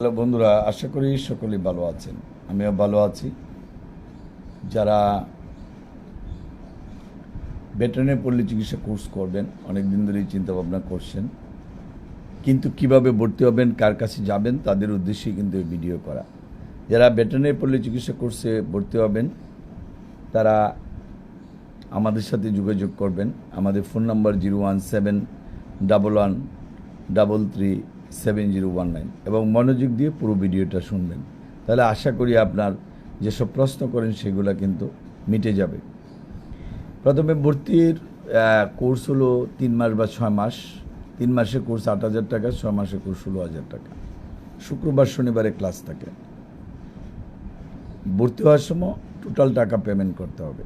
Hello বন্ধুরা, আশা করি সকলেই ভালো আছেন। আমিও ভালো আছি। যারা ভেটেরিনারি পল্লী চিকিৎসা কোর্স করবেন অনেক দিন ধরেই চিন্তা ভাবনা করছেন, কিন্তু কীভাবে ভর্তি হবেন, কার কাছে যাবেন, তাদের উদ্দেশ্যেই কিন্তু এই ভিডিও করা। যারা ভেটেরিনারি পল্লী চিকিৎসা কোর্সে ভর্তি হবেন, তারা আমাদের সাথে যোগাযোগ করবেন। আমাদের phone number zero one seven double one double three seven zero one nine এবং মনোযোগ দিয়ে পুরো ভিডিওটা শুনবেন। তাহলে আশা করি আপনার যেসব প্রশ্ন করেন সেগুলো কিন্তু মিটে যাবে। প্রথমে ভর্তির কোর্স হলো তিন মাস বা ছয় মাস। তিন মাসের কোর্স আট হাজার টাকা, ছয় মাসের কোর্স ষোলো হাজার টাকা। শুক্রবার, শনিবারে ক্লাস থাকে। ভর্তি হওয়ার সময় টোটাল টাকা পেমেন্ট করতে হবে।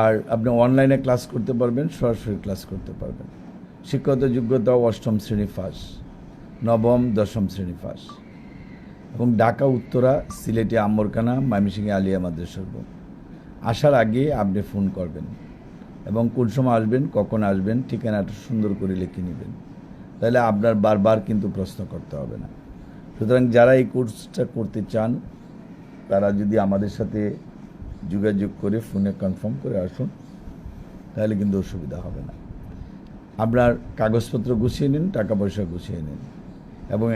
আর আপনি অনলাইনে ক্লাস করতে পারবেন, সরাসরি ক্লাস করতে পারবেন। শিক্ষাগত যোগ্যতা অষ্টম শ্রেণি পাস, নবম, দশম শ্রেণি পাস এবং ঢাকা, উত্তরা, সিলেটে আম্বরখানা ময়মনসিংহে আলিয়া মাদ্রাসার বোর্ড। আসার আগে আপনি ফোন করবেন এবং কোন সময় আসবেন, কখন আসবেন, ঠিকানাটা সুন্দর করে লিখে নেবেন। তাহলে আপনার বারবার কিন্তু প্রশ্ন করতে হবে না। সুতরাং যারা এই কোর্সটা করতে চান, তারা যদি আমাদের সাথে যোগাযোগ করে, ফোনে কনফার্ম করে আসুন, তাহলে কিন্তু অসুবিধা হবে না। আপনার কাগজপত্র গুছিয়ে নিন টাকা পয়সা গুছিয়ে নিন। এবং